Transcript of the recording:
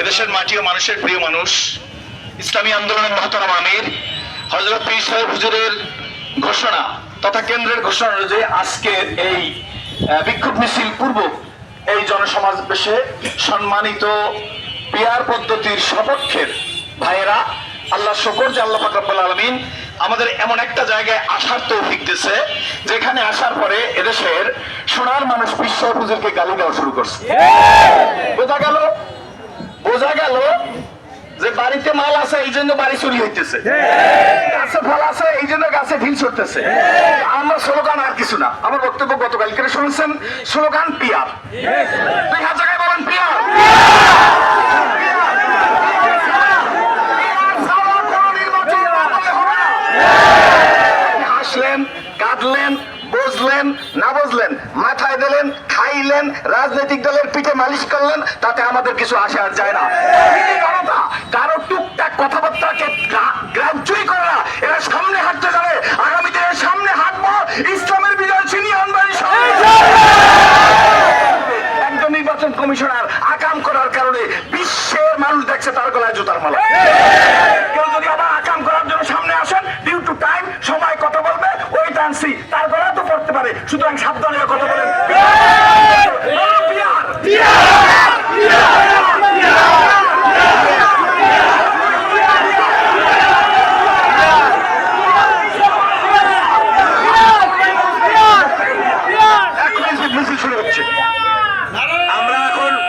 এদেশের মাটি ও মানুষের প্রিয় মানুষ, ইসলামী আন্দোলনের আমির হজরত হুজুরের ঘোষণা তথা কেন্দ্রের ঘোষণা অনুযায়ী আজকের এই বিক্ষোভ মিছিল পূর্ব এই জনসমাবেশে সম্মানিত পিয়ার পদ্ধতির সপক্ষের ভাইয়েরা, আল্লাহ শকর যে আল্লাহ ফাকরাবুল আলমিন আমাদের এমন একটা জায়গায় আসার তৌফিক দিছে, যেখানে আসার পরে এদেশের সোনার মানুষ বিশ্ব গালি দেওয়া শুরু করছে। বোঝা গেল? বোঝা গেল যে বাড়িতে মাল আছে, এই জন্য বাড়ি চুরি হইতেছে। গাছে ফল আছে, এই জন্য গাছে ঢিল ছড়তেছে আমরা স্লোগান আর কিছু না। আমার বক্তব্য গতকালকে শুনেছেন, স্লোগান পিয়ার। দুই জায়গায় বলেন পিয়ার। হাসলেন কাঁদলেন বুঝলেন না বুঝলেন মাথায় দিলেন খাইলেন রাজনৈতিক দলের পিঠে মালিশ করলেন তাতে আমাদের কিছু আসে আর যায় না। কারও টুকটাক কথাবার্তাকে গ্রাহ্যই করে না এরা সামনে হাঁটতে যাবে। আগামী দিনের সামনে হাঁটবো ইসলামের বিজয় ছিনিয়ে আনবার একজন নির্বাচন কমিশনার আকাম করার কারণে বিশ্বের মানুষ দেখছে তার গলায় জুতার মালা। তার তো পড়তে পারে। সুতরাং সাবধানে কথা বলেন।